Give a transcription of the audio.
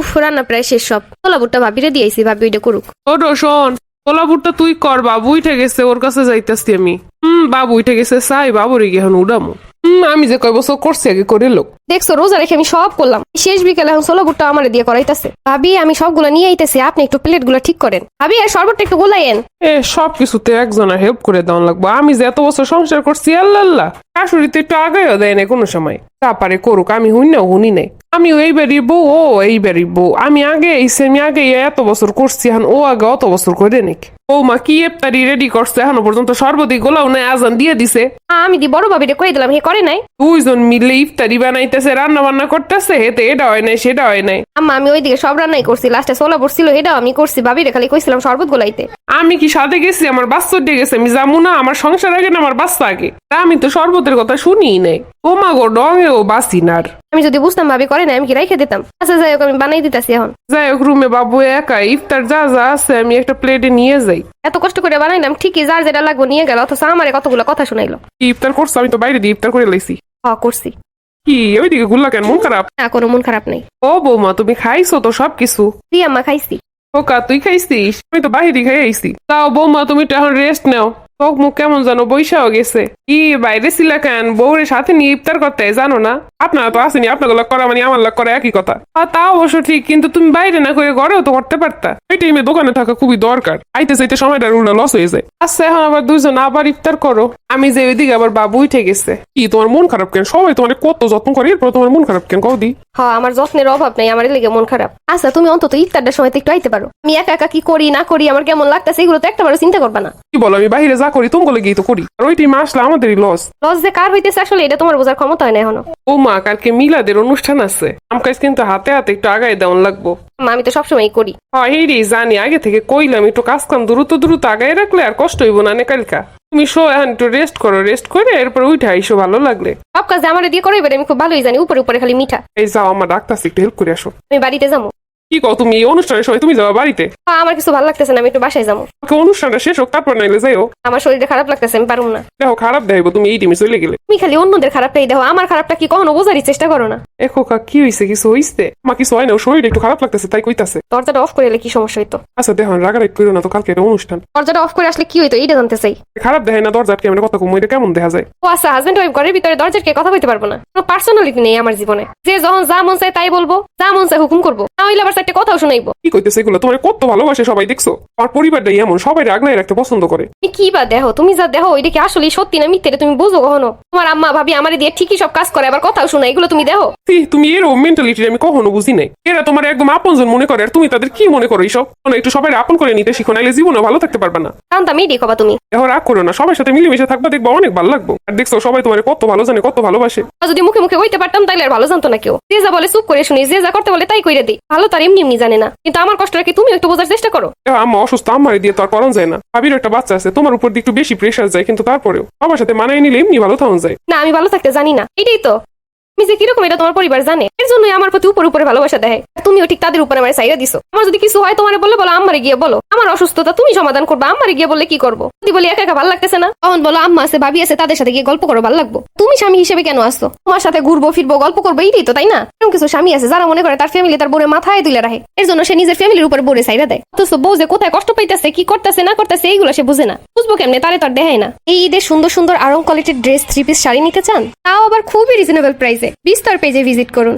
উফ রান্না প্রায় শেষ সব। ভাবিরে দিয়েছি ভাবি ওইটা করুক। তোলা তুই কর বাবু উঠে গেছে ওর কাছে যাইতাছি আমি। হুম বাবু উঠে গেছে সাই বাবুরে গিয়ে এখন উড়ামো। হুম আমি যে কয় বছর করছি আগে করে লোক। দেখছ রোজা রেখে আমি সব করলাম। শেষ বিকেলে এখন সোলা বুটটা আমার দিয়ে করাইতেছে। ভাবি আমি সবগুলো নিয়ে আইতেছি আপনি একটু প্লেটগুলো ঠিক করেন। ভাবি আর শরবতটা একটু গোলাইয়েন এ সব কিছুতে একজনের হেল্প করে দেওয়া লাগবো। আমি যে এত বছর সংসার করছি আল্লাহ আল্লাহ। শাশুড়িতে একটু আগেও দেয় না কোনো সময়। তারপরে করুক আমি হুই না হুনি নাই। আমি এইবারই বউ, ও এইবারই বউ। আমি আগে এই আমি আগে এত বছর করছি, এখন ও আগে অত বছর করে নাকি? ও মা কি এফতারি রেডি করছে এখনও পর্যন্ত? সর্বদি গোলাও নাই আজান দিয়ে দিছে। আমি দি বড় ভাবিরে কই দিলাম হে করে নাই। দুইজন মিলে ইফতারি বানাইতেছে রান্না বান্না করতেছে হেতে এটা হয় নাই সেটা হয় নাই। আম্মা আমি ওইদিকে সব রান্নাই করছি লাস্টে সোলা পড়ছিল এটাও আমি করছি ভাবিরে খালি কইছিলাম শরবত গোলাইতে। আমি কি সাথে গেছি আমার বাচ্চা দিয়ে গেছে আমি যাব না আমার সংসার আগে না আমার বাচ্চা আগে? তা আমি তো শরবতের কথা শুনিই নাই। ও মা গো ডঙে ও বাসি নার আমি যদি বুঝতাম ভাবি করে না আমি কি রাইখে দিতাম? আচ্ছা যাই হোক আমি বানাই দিতেছি এখন। যাই হোক রুমে বাবু একা ইফতার যা যা আছে আমি একটা প্লেটে নিয়ে যাই। এত কষ্ট করে বানাইলাম ঠিকই যার যেটা লাগবো নিয়ে গেল অথচ আমারে কতগুলো কথা শুনাইলো। কি ইফতার করছ? আমি তো বাইরে দিয়ে ইফতার করে লাইছি। হ করছি। কি ওইদিকে গুল্লা কেন? মন খারাপ? না কোনো মন খারাপ নেই। ও বৌমা তুমি খাইছো তো সব কিছু তুই আম্মা খাইছি। ওকা তুই খাইছিস? আমি তো বাইরে খাই আইছি। তাও বৌমা তুমি তো এখন রেস্ট নাও। চোখ মুখ কেমন জানো বৈশাও গেছে। কি বাইরে ছিলা কেন? বউরে সাথে নিয়ে ইফতার করতে জানো না? আপনারা তো আসেনি আপনার লোক করা মানে আমার লোক করা একই কথা। আর তা অবশ্য ঠিক কিন্তু তুমি বাইরে না করে ঘরেও তো করতে পারতা। ওই টাইমে দোকানে থাকা খুবই দরকার। আইতে চাইতে সময়টা রুনা লস হয়ে যায়। আচ্ছা এখন আবার দুজন আবার ইফতার করো। আমি যে ওইদিকে আবার বাবু উঠে গেছে। কি তোমার মন খারাপ কেন? সবাই তোমার কত যত্ন করে এরপর তোমার মন খারাপ কেন? কৌদি হ আমার যত্নের অভাব নাই আমার লেগে মন খারাপ। আচ্ছা তুমি অন্তত ইফতারটার সময় একটু আইতে পারো। আমি একা একা কি করি না করি আমার কেমন লাগতেছে এগুলো তো একটা চিন্তা করবা না। কি বলো আমি বাইরে যা করি তুমি গিয়ে তো করি। আর ওই টাইমে আসলে আমাদেরই লস লস যে কার হইতেছে আসলে এটা তোমার বোঝার ক্ষমতা হয় না এখনও। ও মা কালকে মিলাদের অনুষ্ঠান আছে। আমকাজ কিন্তু হাতে হাতে একটু আগায় দেওয়ান লাগবো। আম্মা, আমি তো সবসময় করি। হয় এই রে জানি আগে থেকে কইলাম একটু কাজ কাম দ্রুত দ্রুত আগায় রাখলে আর কষ্ট হইব না নে কালকা। তুমি শো এখন একটু রেস্ট করো রেস্ট করে এরপর উঠে আইসো ভালো লাগলে। সব কাজ আমার দিয়ে করে এবারে আমি খুব ভালোই জানি উপরে উপরে খালি মিঠা। এই যাও আমার ডাক্তার একটু হেল্প করে আসো। আমি বাড়িতে যাব। কি কও তুমি? এই অনুষ্ঠানের সময় তুমি যাও বাড়িতে? আমার কিছু ভালো লাগতেছে না আমি একটু বাসায় যাব। আমাকে অনুষ্ঠানটা শেষ হোক তারপর নাইলে যাইও। আমার শরীরে খারাপ লাগতেছে আমি পারব না। দেখো খারাপ দেখাইবো তুমি এই টিমে চলে গেলে। তুমি খালি অন্যদের খারাপটাই দেখো আমার খারাপটা কি কখনো বোঝারই চেষ্টা করো না। এখো কা কি হইছে? কিছু হইছে? আমার কিছু হয় না শরীর একটু খারাপ লাগতেছে তাই কইতাছে। দরজাটা অফ করে এলে কি সমস্যা হইতো? আচ্ছা দেখো রাগারাগ করো না তো কালকে একটা অনুষ্ঠান। দরজাটা অফ করে আসলে কি হইতো এইটা জানতে চাই। খারাপ দেখায় না দরজা আটকে আমরা কথা কম এটা কেমন দেখা যায়? ও আচ্ছা হাজবেন্ড ওয়াইফ ঘরের ভিতরে দরজার কে কথা বলতে পারব না। কোনো পার্সোনালিটি নেই আমার জীবনে। যে যখন যা মন চায় তাই বলব যা মন চায় হুকুম করব। হইলে আবার একটা কথাও শুনাইবো। কি কইতেছে এগুলো? তোমার কত ভালোবাসে সবাই দেখছ? আমার পরিবারটাই এমন সবাই আগলাই রাখতে পছন্দ করে। তুমি কি বা দেখো তুমি যা দেখো ওইটা কি আসলে সত্যি না মিথ্যে তুমি বুঝো কখনো? তোমার আম্মা ভাবি আমার দিয়ে ঠিকই সব কাজ করে আবার কথাও শোনা এগুলো তুমি দেখো তুমি এরকম মেন্টালিটি আমি কখনো বুঝি নাই। এরা তোমার একদম আপনজন মনে করে আর তুমি তাদের কি মনে করো এইসব? একটু সবাই আপন করে নিতে শিখো নাইলে জীবনে ভালো থাকতে পারবে না। আমি এটাই কবা তুমি। এখন রাগ করো না সবার সাথে মিলেমিশে থাকবা দেখবা অনেক ভালো লাগবো। আর দেখছ সবাই তোমার কত ভালো জানে কত ভালোবাসে। আর যদি মুখে মুখে কইতে পারতাম তাইলে আর ভালো জানতো না কেউ। যে যা বলে চুপ করে শুনি যে যা করতে বলে তাই কইরে দিই। ভালো তার এমনি এমনি জানে না। কিন্তু আমার কষ্টটা কি তুমি একটু বোঝার চেষ্টা করো। আম্মা অসুস্থ আমার দিয়ে তো আর করণ যায় না। ভাবির একটা বাচ্চা আছে তোমার উপর দিয়ে একটু বেশি প্রেশার যায় কিন্তু তারপরেও। আমার সাথে মানায় নিলে এমনি ভালো থাকুন যায়। না আমি ভালো থাকতে জানি না। এটাই তো। তুমি যে কীরকম এটা তোমার পরিবার জানে? এর জন্যই আমার প্রতি উপর উপরে ভালোবাসা দেয়। তুমিও ঠিক তাদের উপরে আমার সাইরা দিছো। আমার যদি কিছু হয়, তোমার বলে বলো আমারে গিয়ে বলো। আমার অসুস্থতা তুমি সমাধান করবে। আমারে গিয়ে বললে কি করব? যদি বলি একা একা ভালো লাগতেছে না, তখন বলো, আম্মা আছে, ভাবি আছে, তাদের সাথে গিয়ে গল্প করো, ভালো লাগবো। তুমি স্বামী হিসেবে কেন আসছো তোমার সাথে ঘুরবো, ফিরবো, গল্প করব, এইটাই তো, তাই না? এরকম কিছু স্বামী আছে, যারা মনে করে তার ফ্যামিলি তার বোনের মাথায় তুলে রাখে। এর জন্য সে নিজের ফ্যামিলির উপর বোরে সাইরা দেয়। অথচ বউ যে কোথায় কষ্ট পাইতেছে, কি করতেছে, না করতেছে, এইগুলো সে বুঝে না। বুঝব কেমনে, তারে তার দেখায় না। এই ঈদের সুন্দর সুন্দর আরং কোয়ালিটির ড্রেস থ্রি পিস শাড়ি নিতে চান? তাও আবার খুবই রিজনেবল প্রাইসে বিস্তার পেজে ভিজিট করুন।